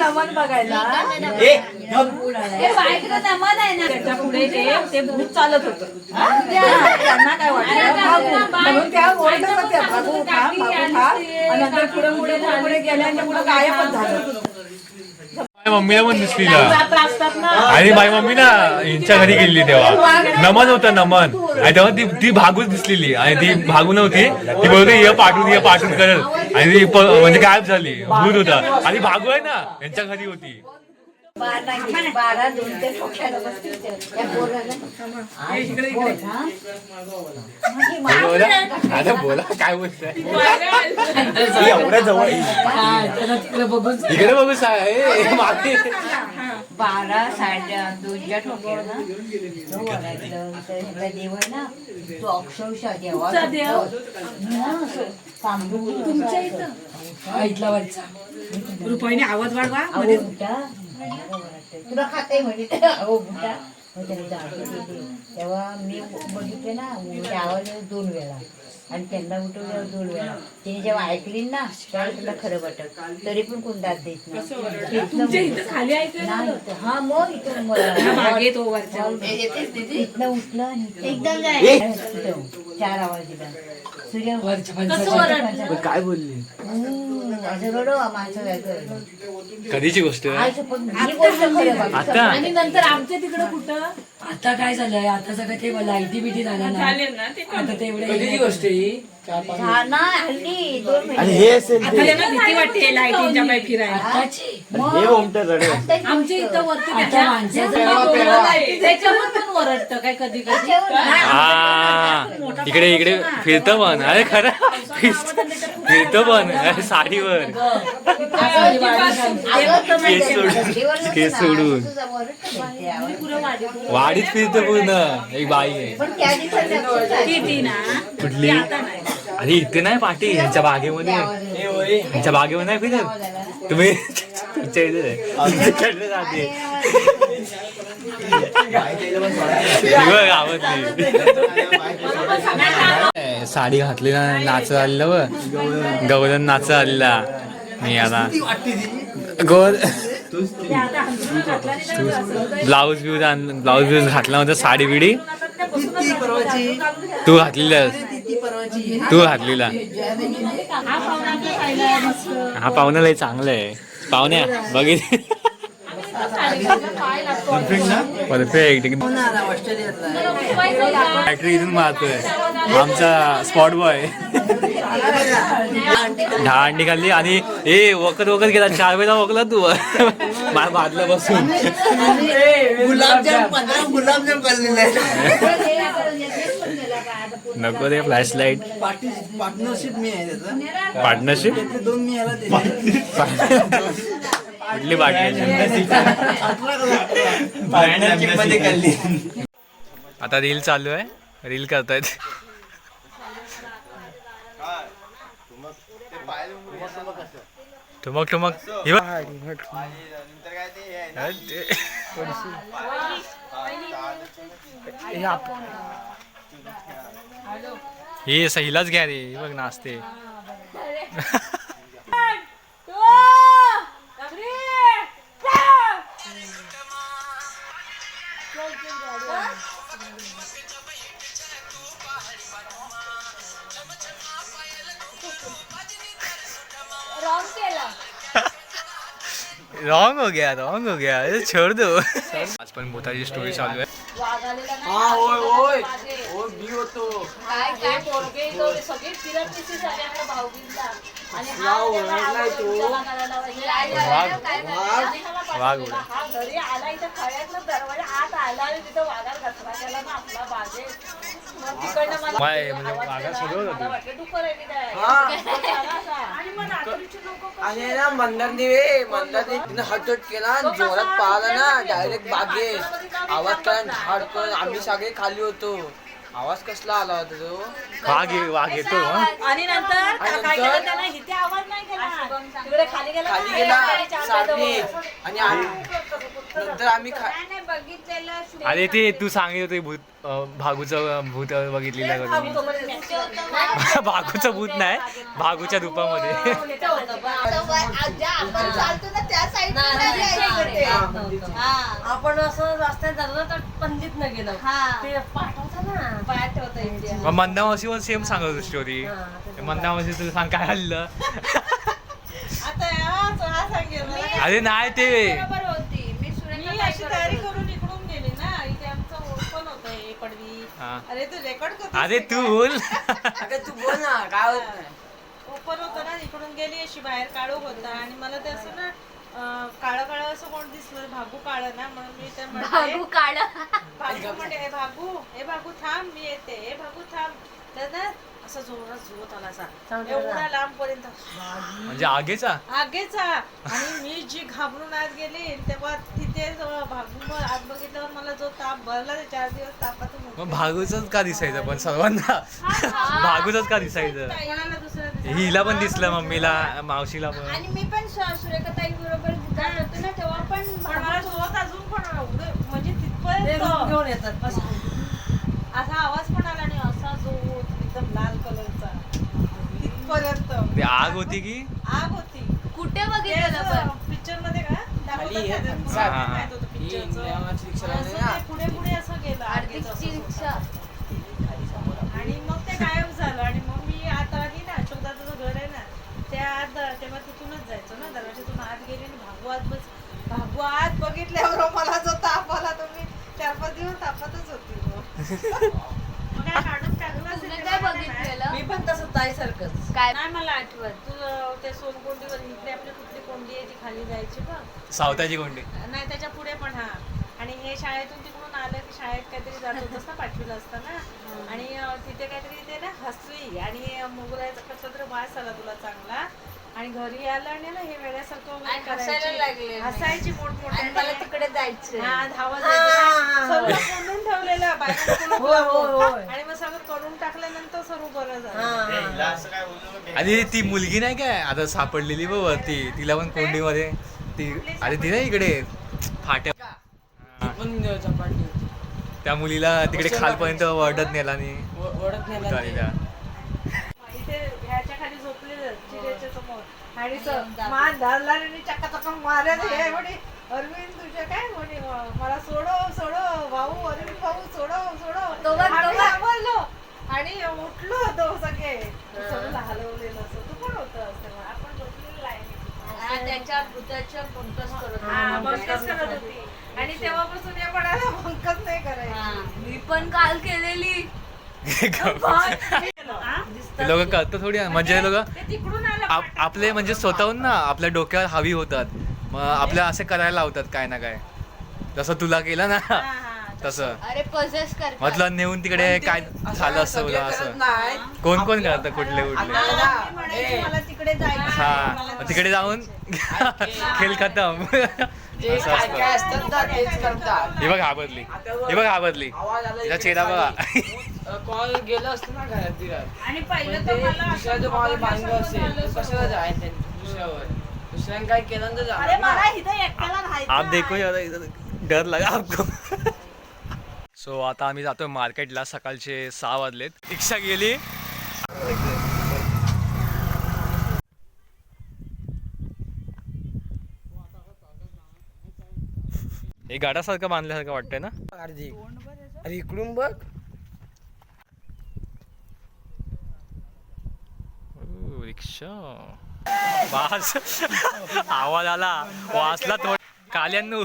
नमन बघायला. नमन आहे ना. त्याच्या पुढे ते ते भूत चालत होतं. त्यांना काय वाटलं? भागू म्हणून त्या ओरडत होत्या भागू खा भागू खा आणि नंतर पुढे पुढे पुढे पुढे गेल्याच्या पुढे गायबच झालं. मम्मीला पण दिसली ना. आणि माझी मम्मी ना यांच्या घरी गेलेली तेव्हा. नमन होतं नमन. आणि तेव्हा ती ती भागूच दिसलेली. आणि ती भागू नव्हती. ती बोलते ये पाठवून ये पाठवून करत आणि ती प- म्हणजे गायब झाली. भूत होता. आणि भागू आहे ना यांच्या घरी होती. बारा दोन ते ठोक्याला बसतील ते. त्या पोराला. बोला काय बोलताय? एवढ्या जवळ. इकडे बघू साहेब मागे बारा साडे दोनच्या ठोक्या ना. तो अक्षरशः देवा? तुमच्या इथं? रुपयाने आवाज वाढवा. तुला खाते म्हणे. अहो बुटा. मग त्याने जागे दिली तेव्हा मी बघितले ना म्हणजे आवाज दोन वेळा. आणि त्यांना उठवल्यावर दोन वेळा. तिने जेव्हा ऐकली ना तेव्हा तुला खरं वाटत तरी पण कोण दाद देत नाही. हा मग इथं ह्या म- मागे तो वरच्या इथनं उठलं आणि चार आवाज दिला. सूर्य काय बोलली? असं माणसं कधीची गोष्ट? आहे? आयचं पण ही गोष्ट खरं बघ. आता आणि नंतर आमच्या तिकडे कुठं? आता काय झालंय? आता सगळं ते लाईटी बिटी झाल्या ना. झाले ना ते आता ते एवढे गोष्ट हा? ना हल्ली दोन आणि महिने हे असेल ते. त्यांना भीती वाटते लाईटीच्या पाय फिरायला. हे ओमटर रडे आमच्या इथं वरती आता माणसाचं त्याच्यावर पण ओरडतं काय कधी कधी? हा. इकडे इकडे फिरतं पण अरे खरं. फिरतं पण साडीवर. केस सोडून केस सोडून वाडीत फिरतो पूर्ण एक बाई आहे. कुठली? अरे इथे नाही पाठी यांच्या बागेमध्ये. यांच्या बागेमध्ये नाही फिरत. तुम्ही इथे जाते बघ, साडी घातली ना नाच आलेलं व गवलन नाच आलेला मी आता गोल ब्लाऊज बिऊज ब्लाऊज बिऊज घातला होता साडी बिडी तू घातलेलं तू घातलेला हा पाहुणा लय चांगला आहे पाहुण्या बघित परफेक्ट फॅक्टरी इथून मारतोय आमचा स्पॉट बॉय दहा अंडी खाल्ली आणि ए वखत वखत गेला चार वेळा वकला तू. माझ्या बादला बसून. गुलाबजाम गुलाबजाम खाल्लेले. नको रे फ्लॅश लाइट पार्टनरशिप मी आहे त्याचं. पार्टनरशिप दोन मी याला कुठली पार्टनरशिप आता रील चालू आहे. रील करतायत. ठुमक ठुमक. हे बघ. हे आप- हे असं घ्या रे हे बघ नाचते. रॉंग हो गया रॉन्ग हो गया. छोड़ दो. आज पण स्टोरी चालू आहे हा होय होय. होय मी होतो. काय काय पोरगे सगळे फिरत सगळ्यांना भाऊबीजला. आणि हा त्याला तो. वाघ. हा घरी दरवाजा. आत आला आणि तिथं वाघात घसरा केला ना आपला मला माय, म्हणजे केला. सगळं. हा. आणि ना तिने हटट जोरात पाहिला ना डायरेक्ट बागेत आवाज करा झाड कर आम्ही सगळे खाली होतो आवाज कसला आला होता तो वाघ ये- वाघ येतो हं? आणि नंतर आणि काय नंतर? केलं त्यानं इथे आवाज नाही केला तिकडे खाली गेला खाली गेला सारणी. आणि आम्ही नंतर आम्ही खा अरे ते तू सांगितलं ते भूत अं, भागूचं भूत बघितलेलं करून भागूचं भूत नाही भागूच्या रूपामध्ये. आपण चालतो ना त्या साईड आपण असं रस्त्यात जातो तर पंडित न गेलो. ते पाठवता ना. मग मंदामावशीवर सेम सांगत होती स्टोरी मंदामावशी तुला सांग काय हल्लं. अरे नाही ते. होती अशी तयारी करून इकडून गेली ना इथे आमचं ओपन होतं हे पडवी. हा. अरे तू रेकॉर्ड करतो अरे तू बोल अगं तू बोल ना काय होत नाही ओपन होतं ना इकडून गेली अशी बाहेर काळो होता. आणि मला ते असं ना अं, काळं काळं असं कोण दिसलं भागू काळं ना म्हणून मी ते म्हणते भागू म्हणे "ए भागू ए भागू थांब मी येते ए भागू थांब. तर ना असं जोरात झोत आला असा. एवढा लांब पर्यंत म्हणजे आगेचा? आगेचा. आणि मी जी घाबरून आत गेली तेव्हा तिथे भागू आत बघितल्यावर मला जो ताप भरला ते चार दिवस तापातून मग उठले. भागूचंच का दिसायचं पण सर्वांना? भागूचंच का दिसायचं? कोणाला दुसऱ्या दिवशी हिला पण दिसलं मम्मीला मावशीला पण. आणि मी पण सुरेखाताई बरोबर जात होते ना तेव्हा पण मला झोत अजून पण म्हणजे तिथपर्यंत. घेऊन येतात असा आवाज पण आला आणि असा जो एकदम लाल कलरचा तिथपर्यंत ते आग होती की? आग होती. कुठे बघितलं पण पिक्चरमध्ये का? खाली हे. हा, हा. ही इंग्लंडची रिक्षा ना ते पुढे पुढे असं गेलं रिक्षा आणि मग ते गायब झालं. आणि मग मी आता आली ना अशोकदाचं घर आहे ना त्या आत तेव्हा तिथूनच जायचो ना दरवाजातून आत गेली आणि भागू आत बस भागू आत बघितल्यावर मला जो ताप आला तो मी चार पाच दिवस तापातच होती. मग. मग काय काढून टाकलं असेल तुला ते काय मला नाही माहीत. बघितलेलं मी पण तसं ताई सारखंच काय? नाही मला आठवत. तू अं, ते सोनकोंडीवर इकडे आपली कुठली कोंडी आहे ती खाली जायची बघ. सावताची कोंडी. नाही त्याच्या पुढे पण हा. आणि हे शाळेतून तिकडून आलं की शाळेत काहीतरी जात होतंस ना पाचवीला असताना आणि अं, तिथे काहीतरी ते ना हसली आणि मोगऱ्याचा कसला तरी वास आला तुला चांगला. आणि घरी आलं आणि ना हे वेड्यासारखं आणि हसायला. लागले. हसायची आणि मोठमोठ्या मला तिकडे जायचं हा धावा जायचं. कोंडून ठेवलेलं. आणि मग सगळं करून अरे ती मुलगी नाही काय? आता सापडलेली बघ ती तिला पण कोंडीमध्ये. ती अरे ती नाही इकडे. फाट्या. त्या मुलीला तिकडे खालपर्यंत वरडत नेला आणि आणि आणि मान धरला आणि चक्का मारत हे म्हणे अरविंद तुझ्या काय म्हणे? मला सोडो सोडो भाऊ अरविंद भाऊ सोडो सोडो दोघं- आम्ही दोघं. घाबरलो आणि उठलो होतो सगळे. सगळं हलवलेलं असं. तू पण होतं तेव्हा आपण झोपलेलं आहे त्याच्या भूताच्या पंकज करत हा, बंकच करत होती. आणि तेव्हापासून या कोणाला बंकच नाही करायची. मी पण काल केलेली. लोक करतात थोडी म्हणजे लोक ते तिकडून आलं आपले म्हणजे स्वतःहून ना आपल्या डोक्यावर हवी होतात. मग आपल्या असे करायला लावतात काय ना काय. जसं तुला केलं ना. तसं. अरे पजेस करतात म्हटलं नेऊन तिकडे काय झालं असं असं. नाही. कोण कोण करतं कुठले कुठले? मला तिकडे जायचं हा. मग तिकडे जाऊन खेळ खतम. जे असं काय काय असतं असतात ना तेच करतात. हे बघ घाबरली हे बघ घाबरली आवाज आला तिचा चेहरा बघा. कॉल गेलं असतं ना घरात बिरात. आणि पहिलं ते तर मला जो भांग घाबरल्यासारखं असेल. तो कशाला जायचं दुसऱ्यावर. दुसऱ्याने काय केलं तर अरे मला. इथे एकट्याला राहायचं आप देखो यार इधर डर लगा आपको. सो आता आम्ही जातोय मार्केटला सकाळचे सहा वाजलेत. रिक्षा गेली. हे गाडासारखं बांधल्यासारखं वाटतंय ना? अरे इकडून बघ. ओ, रिक्षा. वास. आवाज आला. वासला थोड. काल्यांनू.